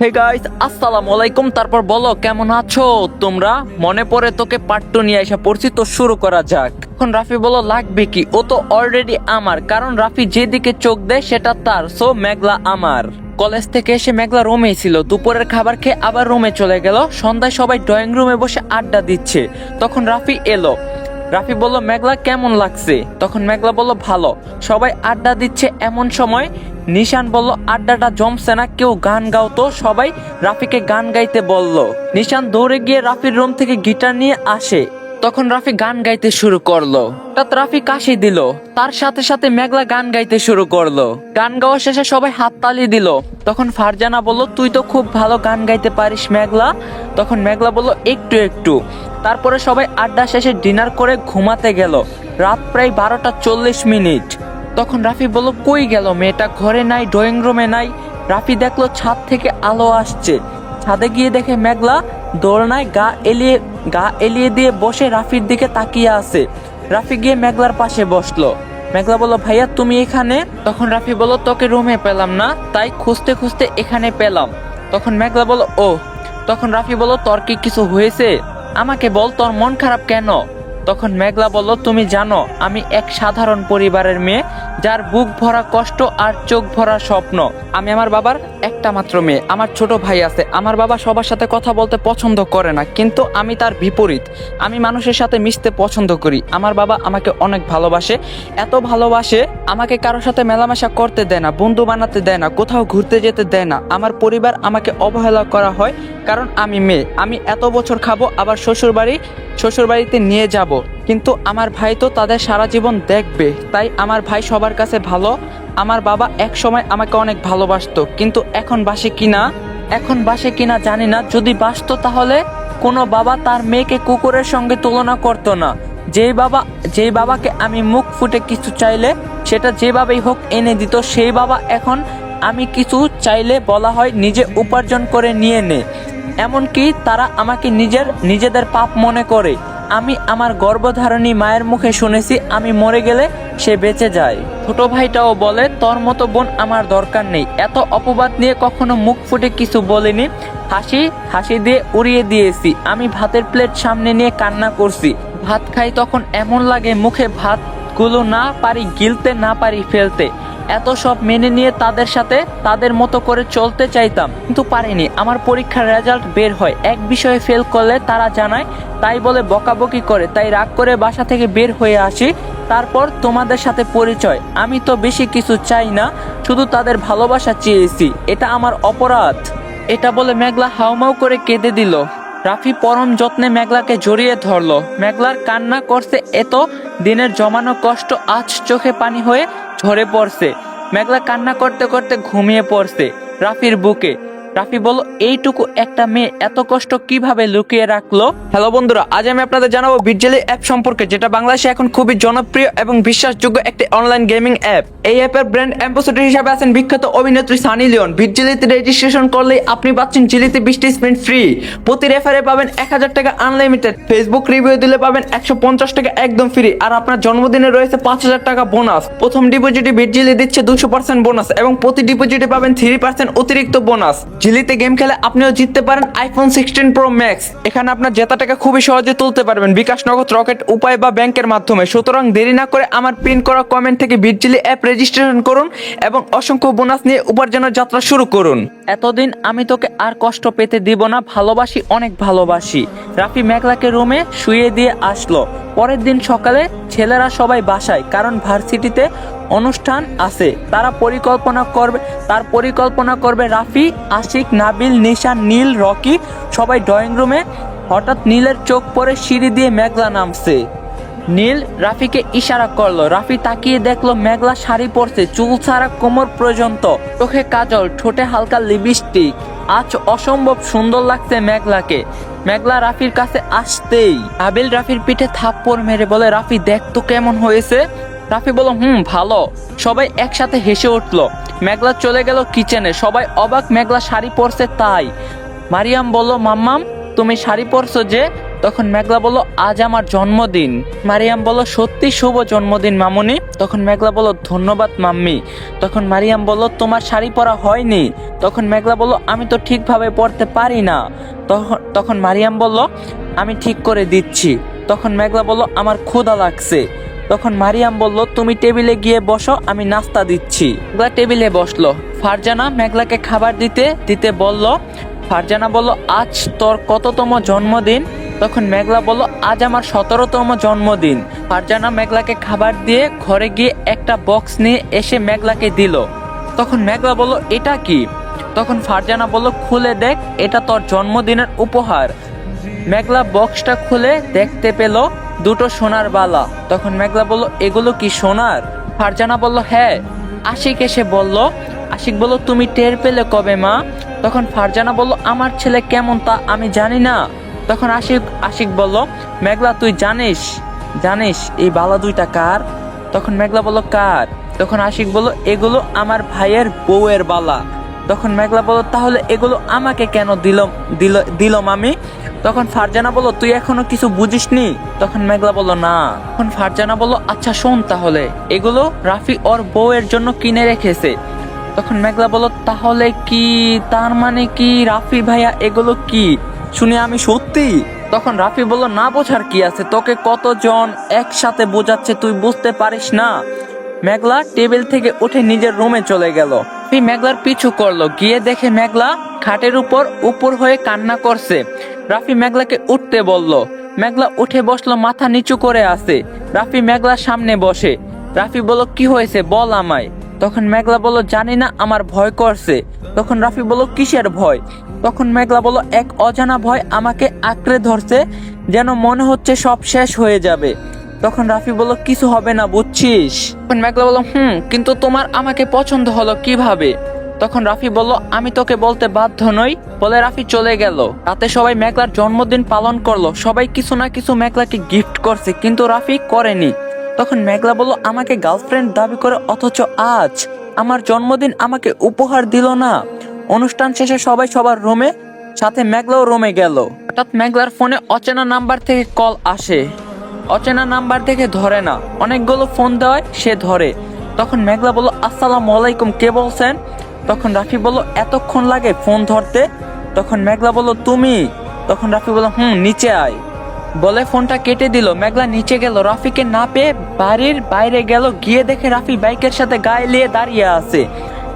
Hey guys আসসালামু আলাইকুম। তারপর বলো, কেমন আছো? তোমরা? মনে পড়ে তোকে পাট্টু নিয়ে এসে পড়ছি, তো শুরু করা যাক। এখন রাফি বলো, লাগবে কি? ও তো অলরেডি আমার, কারণ রাফি যেদিকে চোখ দেয়, সেটা তার। সো মেঘলা আমার। কলেজ থেকে এসে মেঘলা রুমে ছিল। দুপুরের খাবার খেয়ে আবার রুমে চলে গেল। সন্ধ্যায় সবাই ড্রয়িং রুমে বসে আড্ডা দিচ্ছে। তখন রাফি এলো। রাফি বলল, মেঘলা, কেমন লাগছে? তখন মেঘলা বলল, ভালো। সবাই আড্ডা দিচ্ছে এমন সময় নিশান বলল, আড্ডাটা জমছে না, কেউ গান গাও তো? সবাই রাফিকে গান গাইতে বলল। নিশান দৌড়ে গিয়ে রাফির রুম থেকে গিটার নিয়ে আসে। তখন রাফি গান গাইতে শুরু করল। হঠাৎ রাফি কাশি দিল। তার সাথে সাথে মেঘলা গান গাইতে শুরু করল। গান গাওয়া শেষে সবাই হাততালি দিল। তখন ফারজানা বলল, তুই তো খুব ভালো গান গাইতে পারিস মেঘলা। তখন মেঘলা বলল, একটু একটু। তারপরে সবাই আড্ডা শেষে ডিনার করে ঘুমাতে গেল। রাত প্রায় বারোটা চল্লিশ মিনিট। তখন রাফি বলল, কই গেল মেয়েটা? ঘরে নাই, ড্রয়িং রুমে নাই। রাফি দেখল ছাদ থেকে আলো আসছে। ছাদে গিয়ে দেখে মেঘলা, দোলনায় গা এলিয়ে গা এলিয়ে দিয়ে বসে রাফির দিকে তাকিয়ে আছে। রাফি গিয়ে মেঘলার পাশে বসল। মেঘলা বলল, ভাইয়া, তুমি এখানে? তখন রাফি বলল, তোকে রুমে পেলাম না, তাই খুঁজতে খুঁজতে এখানে পেলাম। তখন মেঘলা বলল ও তখন রাফি বলল, তোর কি কিছু হয়েছে? আমাকে বল, তোর মন খারাপ কেন? তখন মেঘলা বলল তুমি জানো আমি এক সাধারণ পরিবারের মেয়ে। যার বুক ভরা কষ্ট আর চোখ ভরা স্বপ্ন। আমি আমার বাবার একটা মাত্র মেয়ে। আমার ছোট ভাই আছে। আমার বাবা সবার সাথে কথা বলতে পছন্দ করে না, কিন্তু আমি তার বিপরীত। আমি মানুষের সাথে মিশতে পছন্দ করি। আমার বাবা আমাকে অনেক ভালোবাসে। এত ভালোবাসে, আমাকে কারোর সাথে মেলামেশা করতে দেয় না, বন্ধু বানাতে দেয় না, কোথাও ঘুরতে যেতে দেয় না। আমার পরিবার আমাকে অবহেলা করা হয়, কারণ আমি মেয়ে। আমি এত বছর খাব, আবার শ্বশুর বাড়ি শ্বশুর বাড়িতে নিয়ে যাব। কিন্তু আমার ভাই তো তাদের সারা জীবন দেখবে। তাই আমার ভাই সবার কাছে ভালো, আমার বাবা এক সময় আমাকে অনেক ভালোবাসতো, কিন্তু এখন বাসে কিনা? এখন বাসে কিনা জানি না, যদি বাসতো তাহলে কোনো বাবা তার মেয়েকে কুকুরের সঙ্গে তুলনা করতো না। যেই বাবা, যেই বাবাকে আমি মুখ ফুটে কিছু চাইলে সেটা যেভাবেই হোক এনে দিত, সেই বাবা এখন আমি কিছু চাইলে বলা হয় নিজে উপার্জন করে নিয়ে নে। এমনকি তারা আমাকে নিজের, নিজেদের পাপ মনে করে। আমি আমার গর্ভধারণী মায়ের মুখে শুনেছি, আমি মরে গেলে সে বেঁচে যায়। ছোট ভাইটাও বলে, তোর মতো বোন আমার দরকার নেই। এত অপবাদ নিয়ে কখনো মুখ ফুটে কিছু বলিনি। হাসি হাসি দিয়ে উড়িয়ে দিয়েছি। আমি ভাতের প্লেট সামনে নিয়ে কান্না করছি। ভাত খাই তখন এমন লাগে মুখে ভাতগুলো না পারি, গিলতে না পারি ফেলতে। এত সব মেনে নিয়ে তাদের সাথে তাদের মতো করে চলতে চাইতাম। কিন্তু পারিনি, আমার পরীক্ষার রেজাল্ট বের হয়। এক বিষয়ে ফেল করলে তারা জানায়, তাই বলে বকাবকি করে, তাই রাগ করে বাসা থেকে বের হয়ে আসি। তারপর তোমাদের সাথে পরিচয়। আমি তো বেশি কিছু চাই না, শুধু তাদের ভালোবাসা চেয়েছি। এটা আমার অপরাধ। এটা বলে মেঘলা হাউমাউ করে কেঁদে দিল। রাফি পরম যত্নে মেঘলাকে জড়িয়ে ধরলো। মেঘলার কান্না করছে এত, দিনের জমানো কষ্ট আজ চোখে পানি হয়ে ঝরে পড়ছে। মেঘলা কান্না করতে করতে ঘুমিয়ে পড়ছে রাফির বুকে। রাফি বলল এইটুকু একটা মেয়ে এত কষ্ট কীভাবে লুকিয়ে রাখল? হ্যালো বন্ধুরা, আজ আমি আপনাদের জানাব বিটজেলি অ্যাপ সম্পর্কে, যেটা বাংলাদেশে এখন খুবই জনপ্রিয় এবং বিশ্বাসযোগ্য একটি অনলাইন গেমিং অ্যাপ এই অ্যাপের ব্র্যান্ড অ্যাম্বাসেডর হিসেবে আছেন বিখ্যাত অভিনেত্রী সানি লিওন বিটজেলিতে রেজিস্ট্রেশন করলেই আপনি পাচ্ছেন জিলিতে বিশটি স্পেন্ট ফ্রি প্রতি রেফারে পাবেন এক হাজার টাকা আনলিমিটেড ফেসবুক রিভিউ দিলে পাবেন একশো পঞ্চাশ টাকা একদম ফ্রি আর আপনার জন্মদিনে রয়েছে পাঁচ হাজার টাকা বোনাস প্রথম ডিপোজিটে বিটজিলি দিচ্ছে দুশো পার্সেন্ট বোনাস এবং প্রতি ডিপোজিটে পাবেন থ্রি পার্সেন্ট অতিরিক্ত বোনাস জিলিতে গেম খেলে আপনিও জিততে পারেন আইফোন সিক্সটিন প্রো ম্যাক্স এখানে আপনার জেতা টাকা খুবই সহজে তুলতে পারবেন। বিকাশ নগদ, রকেট, উপায় বা ব্যাংকের মাধ্যমে। সুতরাং দেরি না করে আমার প্রিন্ট করা কমেন্ট থেকে বিটজিলি অ্যাপ রেজিস্ট্রেশন করুন এবং অসংখ্য বোনাস নিয়ে উপার্জনের যাত্রা শুরু করুন। এতদিন আমি তোকে আর কষ্ট পেতে দিব না, ভালোবাসি, অনেক ভালোবাসি। রাফি মেঘলাকে রুমে শুয়ে দিয়ে আসলো। পরের দিন সকালে ছেলেরা সবাই বাসায়, কারণ ভার্সিটিতে অনুষ্ঠান আছে। তারা পরিকল্পনা করবে তার পরিকল্পনা করবে রাফি, আশিক, নাবিল, নিশান, নীল, রকি। সবাই ড্রয়িং রুমে। হঠাৎ নীলের চোখ পরে সিঁড়ি দিয়ে মেঘলা নামছে। নীল রাফিকে ইশারা করল। রাফি তাকিয়ে দেখল মেঘলা শাড়ি পরছে, চুল ছাড়া কোমর পর্যন্ত। চোখে কাজল, ঠোঁটে হালকা লিপস্টিক। আজ অসম্ভব সুন্দর লাগছে মেঘলাকে। মেঘলা রাফির কাছে আসতেই আবিল রাফির পিঠে থাপ্পড় মেরে বলে, রাফি, দেখ তো কেমন হয়েছে। রাফি বলল, হুম, ভালো। সবাই একসাথে হেসে উঠল। মেঘলা চলে গেল কিচেনে। সবাই অবাক, মেঘলা শাড়ি পরছে তাই। মারিয়াম বলল, মাম্মাম, তুমি শাড়ি পরছো যে? তখন মেঘলা বলল, আজ আমার জন্মদিন। মারিয়াম বলল, সত্যি শুভ জন্মদিন মামুনি। তখন মেঘলা বলল, ধন্যবাদ মাম্মি। তখন মারিয়াম বলল, তোমার শাড়ি পরা হয়নি। তখন মেঘলা বলল, আমি তো ঠিকভাবে পরতে পারি না। তখন তখন মারিয়াম বলল, আমি ঠিক করে দিচ্ছি। তখন মেঘলা বলল, আমার ক্ষুধা লাগছে। তখন মারিয়াম বলল, তুমি টেবিলে গিয়ে বসো, আমি নাস্তা দিচ্ছি। মেঘলা টেবিলে বসল। ফারজানা মেঘলাকে খাবার দিতে দিতে বলল, ফারজানা বলল, আজ তোর কততম জন্মদিন? তখন মেঘলা বলল, আজ আমার সতেরোতম জন্মদিন। ফারজানা মেঘলাকে খাবার দিয়ে ঘরে গিয়ে একটা বক্স নিয়ে এসে মেঘলাকে দিল। তখন মেঘলা বলল, এটা কি? তখন ফারজানা বলল, খুলে দেখ, এটা তোর জন্মদিনের উপহার। মেঘলা বক্সটা খুলে দেখতে পেল দুটো সোনার বালা। তখন মেঘলা বলল, এগুলো কি সোনার? ফারজানা বলল হ্যাঁ। আশিক এসে বলল, আশিক বলল, তুমি টের পেলে কবে, মা? তখন ফারজানা বলল, আমার ছেলে কেমন তা আমি জানি না। তখন আশিক আশিক বলল, মেঘলা, তুই জানিস জানিস এই বালা দুইটা কার? তখন মেঘলা বলল, কার? তখন আশিক বলল, এগুলো আমার ভাইয়ের বউয়ের বালা। তখন মেঘলা বলল, তাহলে এগুলো আমাকে কেন দিল দিল দিলম আমি তখন ফারজানা বলল, তুই এখনও কিছু বুঝিসনি? তখন মেঘলা বলল, না। তখন ফারজানা বলল আচ্ছা শোন তাহলে। এগুলো রাফি ওর বউয়ের জন্য কিনে রেখেছে। তখন মেঘলা বলল, তাহলে কি, তার মানে কি রাফি ভাইয়া এগুলো কি? শুনে আমি সত্যি? তখন রাফি বলল, না বোঝার কি আছে? তোকে কতজন একসাথে বোঝাচ্ছে তুই বুঝতে পারিস না? মেঘলা টেবিল থেকে উঠে নিজের রুমে চলে গেল। মেঘলার পিছু করল। গিয়ে দেখে মেঘলা খাটের উপর উপর হয়ে কান্না করছে। রাফি মেঘলাকে উঠতে বলল। মেঘলা উঠে বসল, মাথা নিচু করে আছে। রাফি মেঘলার সামনে বসে। রাফি বলল, কি হয়েছে? বল আমায়। তখন মেঘলা বলল, জানি না, আমার ভয় করছে। তখন রাফি বলল, কিসের ভয়? তখন মেঘলা বলল, এক অজানা ভয় আমাকে আঁকড়ে ধরছে, যেন মনে হচ্ছে সব শেষ হয়ে যাবে। তখন রাফি বলল, কিছু হবে না, বুঝছিস? তখন মেঘলা বলল, হুম, কিন্তু তোমার আমাকে পছন্দ হলো কীভাবে? তখন রাফি বলল, আমি তোকে বলতে বাধ্য নই। বলে রাফি চলে গেল। রাতে সবাই মেঘলার জন্মদিন পালন করল। সবাই কিছু না কিছু মেঘলাকে গিফট করছে, কিন্তু রাফি করেনি। তখন মেঘলা বলল, আমাকে গার্লফ্রেন্ড দাবি করে অথচ আজ আমার জন্মদিন আমাকে উপহার দিল না। অনুষ্ঠান শেষে সবাই সবার রুমে, সাথে মেঘলাও রুমে গেল। হঠাৎ মেঘলার ফোনে অচেনা নাম্বার থেকে কল আসে। অচেনা নাম্বার থেকে ধরে না। অনেকগুলো ফোন দেওয়ায় সে ধরে। তখন মেঘলা বলল, আসসালামু আলাইকুম, কে বলছেন? তখন রাফি বলল, এতক্ষণ লাগে ফোন ধরতে? তখন মেঘলা বলল, তুমি? তখন রাফি বলল, হুম, নিচে আয়। বলে ফোনটা কেটে দিল, মেঘলা নিচে গেল, রাফিকে না পেয়ে বাড়ির বাইরে গেল, গিয়ে দেখে রাফি বাইকের সাথে গায়ে লিয়ে দাঁড়িয়ে আছে।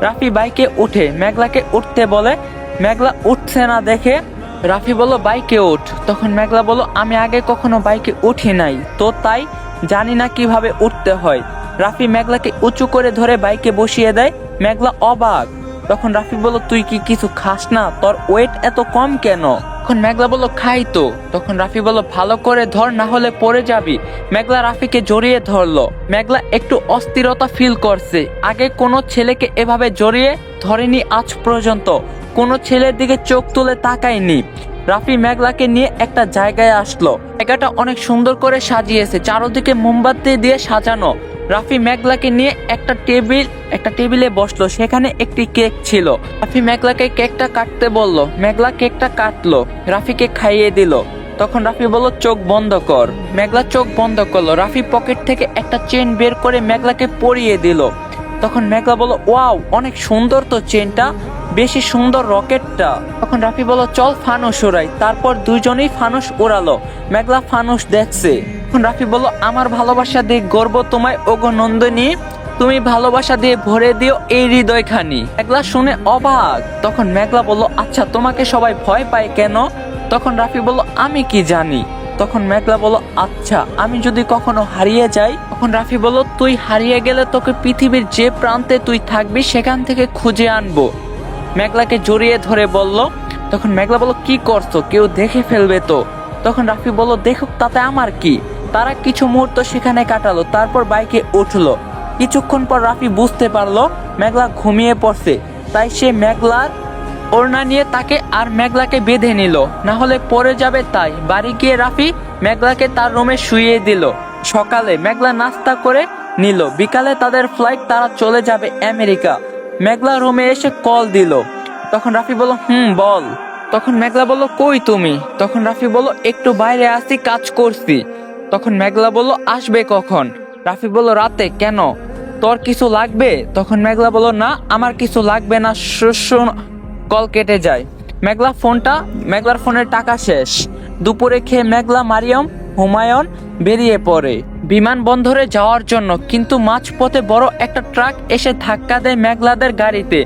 রাফি বাইকে উঠে মেঘলাকে উঠতে বলে, মেঘলা উঠছে না দেখে? রাফি বলল, বাইকে উঠ তখন মেঘলা বলল, আমি আগে কখনো বাইকে উঠি নাই, তো তাই জানি না কীভাবে উঠতে হয়। রাফি মেঘলাকে উঁচু করে ধরে বাইকে বসিয়ে দেয়, মেঘলা অবাক। তখন রাফি বলল, তুই কি কিছু খাস না? তোর ওয়েট এত কম কেন? তখন মেঘলা বলল, খাই তো। তখন রাফি বলল, ভালো করে ধর, না হলে পড়ে যাবি। মেঘলা রাফিকে জড়িয়ে ধরলো। মেঘলা একটু অস্থিরতা ফিল করছে। আগে কোনো ছেলেকে এভাবে জড়িয়ে ধরেনি আজ পর্যন্ত। কোনো ছেলের দিকে চোখ তুলে তাকায়নি। রাফি মেঘলাকে নিয়ে একটা জায়গায় আসলো। জায়গাটা অনেক সুন্দর করে সাজিয়েছে। চারদিকে মোমবাতি দিয়ে সাজানো। রাফি মেঘলাকে নিয়ে একটা টেবিল, একটা টেবিলে বসল। সেখানে একটি কেক ছিল। রাফি মেঘলাকে কেকটা কাটতে বলল। মেঘলা কেকটা কাটলো। রাফিকে খাইয়ে দিল। তখন রাফি বলল, চোখ বন্ধ কর। মেঘলা চোখ বন্ধ করল। রাফি পকেট থেকে একটা চেন বের করে মেঘলাকে পরিয়ে দিল। তখন মেঘলা বলল, ওয়াও, অনেক সুন্দর তো চেনটা বেশি সুন্দর রকেটটা। তখন রাফি বলল, চল ফানুস ওড়াই। তারপর দুজনেই ফানুস ওড়ালো। মেঘলা ফানুস দেখছে। তখন রাফি বলল, আমার ভালোবাসা দিয়ে গর্ব তোমায়, ওগো নন্দিনী। তুমি ভালোবাসা দিয়ে ভরে দিও এই হৃদয়খানি। মেঘলা শুনে অবাক। তখন মেঘলা বলল আচ্ছা তোমাকে সবাই ভয় পায় কেন? তখন রাফি বলল, আমি কি জানি? তখন মেঘলা বলল আচ্ছা আমি যদি কখনো হারিয়ে যাই? তখন রাফি বলল, তুই হারিয়ে গেলে তোকে পৃথিবীর যে প্রান্তে তুই থাকবি, সেখান থেকে খুঁজে আনব। মেঘলাকে জড়িয়ে ধরে বলল, তখন মেঘলা বলল, কি করছ? কেউ দেখে ফেলবে তো? তখন রাফি বলল, দেখুক, তাতে আমার কি? তারা কিছু মুহূর্ত সেখানে কাটালো, তারপর বাইকে উঠল। কিছুক্ষণ পর রাফি বুঝতে পারল, মেঘলা ঘুমিয়ে পড়ছে। তাই সে মেঘলার ওড়না নিয়ে তাকে আর মেঘলাকে বেঁধে নিল। না হলে পরে যাবে তাই। বাড়ি গিয়ে রাফি মেঘলাকে তার রুমে শুইয়ে দিল। সকালে মেঘলা নাস্তা করে নিল। বিকালে তাদের ফ্লাইট, তারা চলে যাবে আমেরিকা। মেঘলা রুমে এসে কল দিল। তখন রাফি বলল, হুম, বল। তখন মেঘলা বলল, কই তুমি? তখন রাফি বলল, একটু বাইরে আসি, কাজ করছি। তখন মেঘলা বলল, আসবে কখন? রাফি বলল, রাতে, কেন? তোর কিছু লাগবে? তখন মেঘলা বলল, না, আমার কিছু লাগবে না শোন, কল কেটে যায়। মেঘলা ফোনটা, মেঘলার ফোনের টাকা শেষ। দুপুরে খেয়ে মেঘলা, মারিয়ম, হুমায়ুন বেরিয়ে পড়ে। বিমানবন্দরে যাওয়ার জন্য, কিন্তু মাঝপথে বড় একটা ট্রাক এসে ধাক্কা দেয় মেঘলাদের গাড়িতে।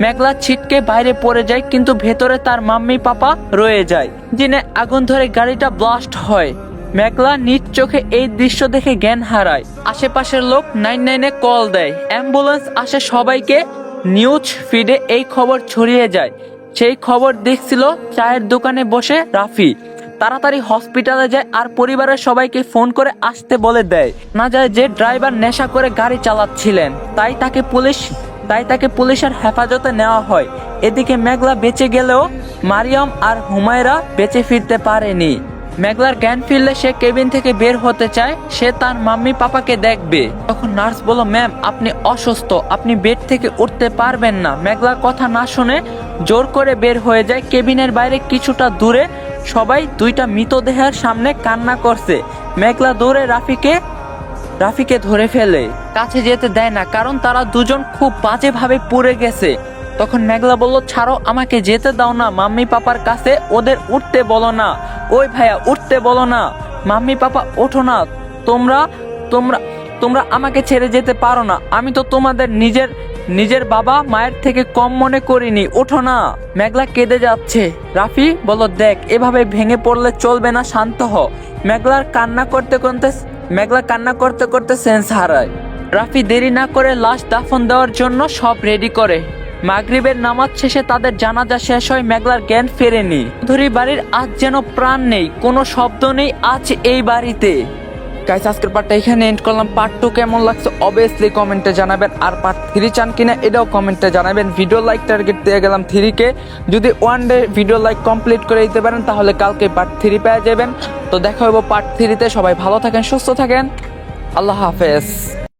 মেঘলা ছিটকে বাইরে পড়ে যায়, কিন্তু ভেতরে তার মাম্মি পাপা রয়ে যায় জিনে আগুন ধরে গাড়িটা ব্লাস্ট হয়। মেঘলা নিজ চোখে এই দৃশ্য দেখে জ্ঞান হারায়। আশেপাশের লোক নাইন নাইনে কল দেয়। অ্যাম্বুলেন্স আসে সবাইকে। নিউজ ফিডে এই খবর ছড়িয়ে যায়। সেই খবর দেখছিল চায়ের দোকানে বসে রাফি। তাড়াতাড়ি হসপিটালে যায় আর পরিবারের সবাইকে ফোন করে আসতে বলে দেয়। না যায় যে ড্রাইভার নেশা করে গাড়ি চালাচ্ছিলেন। তাই তাকে পুলিশ, তাই তাকে পুলিশের হেফাজতে নেওয়া হয়। এদিকে মেঘলা বেঁচে গেলেও মারিয়াম আর হুমায়রা বেঁচে ফিরতে পারেনি। মেঘলার জ্ঞান ফিরলে সে কেবিন থেকে বের হতে চায়, সে তার মাম্মি পাপাকে দেখবে। তখন নার্স বলল, ম্যাম, আপনি অসুস্থ, আপনি বেড থেকে উঠতে পারবেন না। মেঘলার কথা না শুনে জোর করে বের হয়ে যায়। কেবিনের বাইরে কিছুটা দূরে সবাই দুইটা মৃতদেহের সামনে কান্না করছে। মেঘলা দৌড়ে রাফিকে রাফিকে ধরে ফেলে। কাছে যেতে দেয় না, কারণ তারা দুজন খুব বাজেভাবে পুড়ে গেছে। তখন মেঘলা বলল, ছাড়ো, আমাকে যেতে দাও না। মাম্মি পাপার কাছে ওদের উঠতে বলো না। ওই ভাইয়া, উঠতে বলো না। মাম্মি পাপা, ওঠো না। তোমরা তোমরা তোমরা আমাকে ছেড়ে যেতে পারো না। আমি তো তোমাদের নিজের নিজের বাবা মায়ের থেকে কম মনে করিনি। ওঠো না। মেঘলা কেঁদে যাচ্ছে। রাফি বলো দেখ, এভাবে ভেঙে পড়লে চলবে না, শান্ত হ। মেঘলার কান্না করতে করতে, মেঘলা কান্না করতে করতে সেন্স হারায়। রাফি দেরি না করে লাশ দাফন দেওয়ার জন্য সব রেডি করে। মাগরিবের নামাজ শেষে তাদের জানাজা শেষ হয়, মেঘলার জ্ঞান ফেরেনি। ধরি বাড়ির আজ যেন প্রাণ নেই, কোনো শব্দ নেই আজ এই বাড়িতে। গাইস আজকের পার্টটা এখানে এন্ড করলাম। পার্ট টু কেমন লাগছে অবভিয়াসলি কমেন্টে জানাবেন। আর পার্ট থ্রি চান কিনা এটাও কমেন্টে জানাবেন। ভিডিও লাইক টার্গেট দিয়ে গেলাম থ্রিকে যদি one day video like complete করে দিতে পারেন, তাহলে কালকে পার্ট থ্রি পেয়ে যাবেন। তো দেখা হব পার্ট থ্রিতে সবাই ভালো থাকেন, সুস্থ থাকেন। আল্লাহ হাফেজ।